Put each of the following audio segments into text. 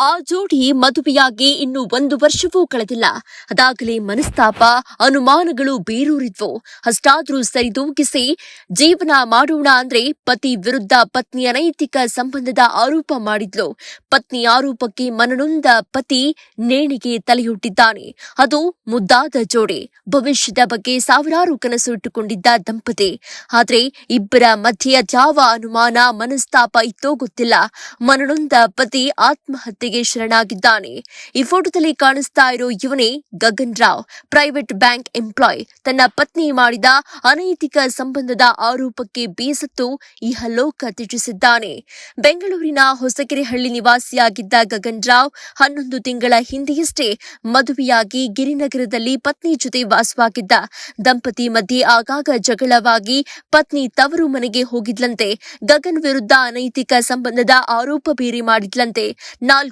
ಆ ಜೋಡಿ ಮದುವೆಯಾಗಿ ಇನ್ನು ಒಂದು ವರ್ಷವೂ ಕಳೆದಿಲ್ಲ. ಅದಾಗಲೇ ಮನಸ್ತಾಪ, ಅನುಮಾನಗಳು ಬೇರೂರಿದ್ವು. ಅಷ್ಟಾದ್ರೂ ಸರಿದೂಗಿಸಿ ಜೀವನ ಮಾಡೋಣ ಅಂದ್ರೆ ಪತಿ ವಿರುದ್ಧ ಪತ್ನಿ ಅನೈತಿಕ ಸಂಬಂಧದ ಆರೋಪ ಮಾಡಿದ್ಲು. ಪತ್ನಿ ಆರೋಪಕ್ಕೆ ಮನನೊಂದ ಪತಿ ನೇಣಿಗೆ ತಲೆಯೊಡ್ಡಿದ್ದಾನೆ. ಅದು ಮುದ್ದಾದ ಜೋಡಿ. ಭವಿಷ್ಯದ ಬಗ್ಗೆ ಸಾವಿರಾರು ಕನಸು ಇಟ್ಟುಕೊಂಡಿದ್ದ ದಂಪತಿ. ಆದ್ರೆ ಇಬ್ಬರ ಮಧ್ಯೆ ಯಾವ ಅನುಮಾನ, ಮನಸ್ತಾಪ ಇತ್ತೋ ಗೊತ್ತಿಲ್ಲ. ಮನನೊಂದ ಪತಿ ಆತ್ಮಹತ್ಯೆಗೆ ಶರಣಾಗಿದ್ದಾನೆ. ಈ ಫೋಟೋದಲ್ಲಿ ಕಾಣಿಸ್ತಾ ಇರೋ ಇವನೇ Gagan Rao. Private bank employee. ತನ್ನ ಪತ್ನಿ ಮಾಡಿದ ಅನೈತಿಕ ಸಂಬಂಧದ ಆರೋಪಕ್ಕೆ ಬೇಸತ್ತು ಈ ಹಲೋಕ ತ್ಯಜಿಸಿದ್ದಾನೆ. ಬೆಂಗಳೂರಿನ ಹೊಸಕೆರೆಹಳ್ಳಿ ನಿವಾಸಿಯಾಗಿದ್ದ ಗಗನ್ ರಾವ್ ಹನ್ನೊಂದು ತಿಂಗಳ ಹಿಂದೆಯಷ್ಟೇ ಮದುವೆಯಾಗಿ ಗಿರಿನಗರದಲ್ಲಿ ಪತ್ನಿ ಜೊತೆ ವಾಸವಾಗಿದ್ದ. ದಂಪತಿ ಮಧ್ಯೆ ಆಗಾಗ ಜಗಳವಾಗಿ ಪತ್ನಿ ತವರು ಮನೆಗೆ ಹೋಗಿದ್ಲಂತೆ. ಗಗನ್ ವಿರುದ್ಧ ಅನೈತಿಕ ಸಂಬಂಧದ ಆರೋಪ ಬೇರೆ ಮಾಡಿದ್ಲಂತೆ.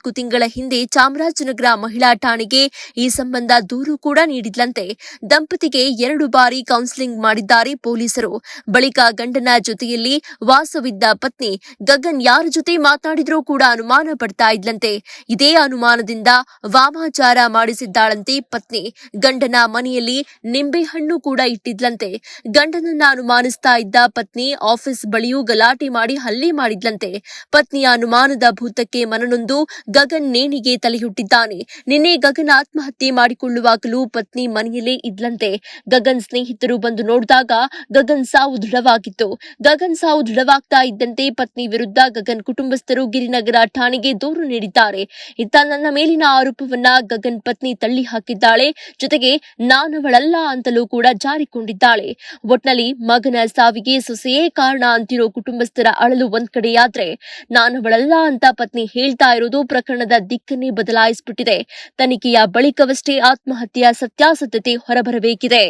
ನಾಲ್ಕು ತಿಂಗಳ ಹಿಂದೆ ಚಾಮರಾಜನಗರ ಮಹಿಳಾ ಠಾಣೆಗೆ ಈ ಸಂಬಂಧ ದೂರು ಕೂಡ ನೀಡಿದ್ಲಂತೆ. ದಂಪತಿಗೆ ಎರಡು ಬಾರಿ ಕೌನ್ಸಿಲಿಂಗ್ ಮಾಡಿದ್ದಾರೆ ಪೊಲೀಸರು. ಬಳಿಕ ಗಂಡನ ಜೊತೆಯಲ್ಲಿ ವಾಸವಿದ್ದ ಪತ್ನಿ ಗಗನ್ ಯಾರ ಜೊತೆ ಮಾತನಾಡಿದ್ರೂ ಕೂಡ ಅನುಮಾನ ಪಡ್ತಾ ಇದ್ಲಂತೆ. ಇದೇ ಅನುಮಾನದಿಂದ ವಾಮಾಚಾರ ಮಾಡಿಸಿದ್ದಾಳಂತೆ ಪತ್ನಿ. ಗಂಡನ ಮನೆಯಲ್ಲಿ ನಿಂಬೆಹಣ್ಣು ಕೂಡ ಇಟ್ಟಿದ್ಲಂತೆ. ಗಂಡನನ್ನ ಅನುಮಾನಿಸ್ತಾ ಇದ್ದ ಪತ್ನಿ ಆಫೀಸ್ ಬಳಿಯೂ ಗಲಾಟೆ ಮಾಡಿ ಹಲ್ಲೆ ಮಾಡಿದ್ಲಂತೆ. ಪತ್ನಿಯ ಅನುಮಾನದ ಭೂತಕ್ಕೆ ಮನನೊಂದು ಗಗನ್ ನೇಣಿಗೆ ತಲೆಯುಟ್ಟಿದ್ದಾನೆ ನಿನ್ನೆ ಗಗನ್ ಆತ್ಮಹತ್ಯೆ ಮಾಡಿಕೊಳ್ಳುವಾಗಲೂ ಪತ್ನಿ ಮನೆಯಲ್ಲೇ ಇದ್ಲಂತೆ. ಗಗನ್ ಸ್ನೇಹಿತರು ಬಂದು ನೋಡಿದಾಗ ಗಗನ್ ಸಾವು ದೃಢವಾಗಿತ್ತು. ಗಗನ್ ಸಾವು ದೃಢವಾಗ್ತಾ ಇದ್ದಂತೆ ಪತ್ನಿ ವಿರುದ್ಧ ಗಗನ್ ಕುಟುಂಬಸ್ಥರು ಗಿರಿನಗರ ಠಾಣೆಗೆ ದೂರು ನೀಡಿದ್ದಾರೆ. ಇತ್ತ ನನ್ನ ಮೇಲಿನ ಆರೋಪವನ್ನ ಗಗನ್ ಪತ್ನಿ ತಳ್ಳಿ ಹಾಕಿದ್ದಾಳೆ. ಜೊತೆಗೆ ನಾನವಳಲ್ಲ ಅಂತಲೂ ಕೂಡ ಜಾರಿಕೊಂಡಿದ್ದಾಳೆ. ಒಟ್ನಲ್ಲಿ ಮಗನ ಸಾವಿಗೆ ಸೊಸೆಯೇ ಕಾರಣ ಅಂತಿರೋ ಕುಟುಂಬಸ್ಥರ ಅಳಲು ಒಂದ್ ಕಡೆಯಾದ್ರೆ ನಾನವಳಲ್ಲ ಅಂತ ಪತ್ನಿ ಹೇಳ್ತಾ ಇರೋದು ಪ್ರಕರಣದ ದಿಕ್ಕನ್ನೇ ಬದಲಾಯಿಸಿಬಿಟ್ಟಿದೆ. ತನಿಖೆಯ ಬಳಿಕವಷ್ಟೇ ಆತ್ಮಹತ್ಯೆಯ ಸತ್ಯಾಸತ್ಯತೆ ಹೊರಬರಬೇಕಿದೆ.